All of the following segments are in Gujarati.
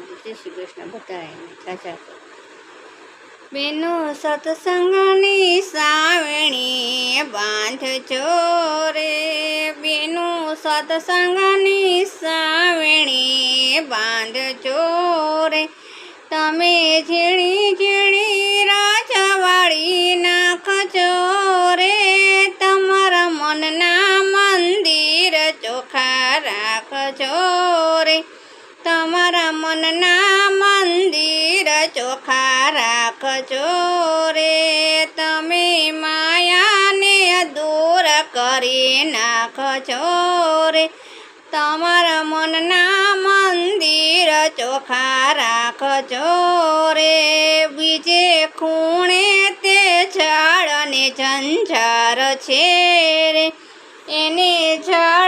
માતાજી જય શ્રી કૃષ્ણ બધાને ચાચા બેનો સત્સંગની સાવણી બાંધજો રે. બેનો સત્સંગની સાવણી બાંધજો રે. તમે ઝીણી ઝીણી રાજવાળી નાખજો રે. તમારા મનના મંદિર ચોખા રાખજો રે. તમારા મનના મંદિર ચોખા રાખજો રે. તમે માયાને દૂર કરી નાખજો રે. તમારા મનના મંદિર ચોખા રાખજો રે. બીજે ખૂણે તે ઝાડને ઝંઝાર છે રે. એને ઝાડને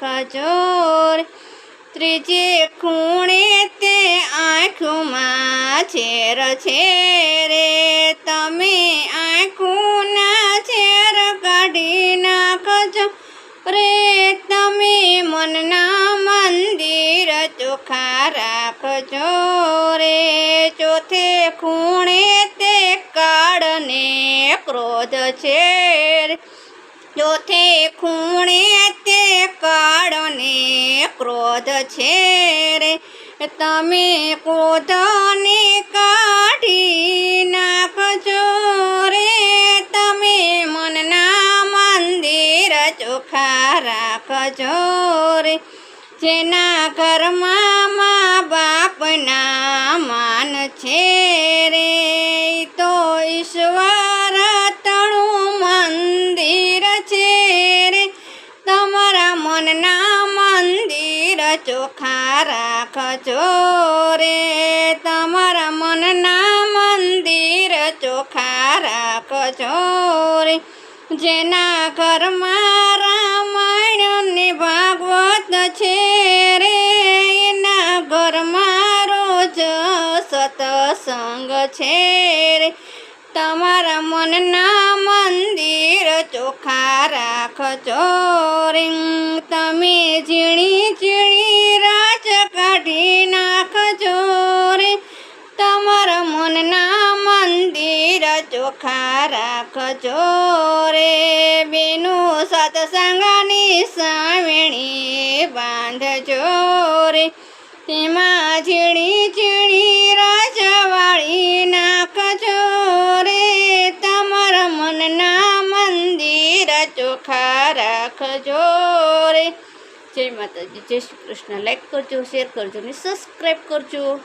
રાખજો ત્રીજે ખૂણે તે આંખમાં છેર છે રે તમે આંખોના છેર કાઢી નાખજો. રે, તમે મનના મંદિર ચોખા રાખજો રે. ચોથે ખૂણે તે કાળને ક્રોધ છે ચોથે ખૂણે કાળને ક્રોધ છે રે. તમે ક્રોધને કાઢી નાખજો રે. તમે મનના મંદિર ચોખા રાખજો રે. જેના ઘરમાં મા બાપના માન છે મંદિર ચોખ્ખા રાખજો રે. તમારા મનના મંદિર ચોખા રાખજો રે. જેના ઘરમાં રામાયણ ને ભાગવત છે રે, એના ઘરમાં રોજ સતસંગ છે રે. તમારા મનના મંદિર ચોખા રાખજો રે. તમે ઝીણી તમારા મનના મંદિર ચોખા રાખજો રે. બેનું સત્સંગની સાવણી બાંધજો રે. તેમાં ઝીણી ઝીણી રજવાળી નાખજો રે. તમારા મનના મંદિર ચોખા રાખજો રે. જય માતાજી, જય શ્રી કૃષ્ણ. લાઈક કરજો શેર કરજો ને સબસ્ક્રાઈબ કરજો.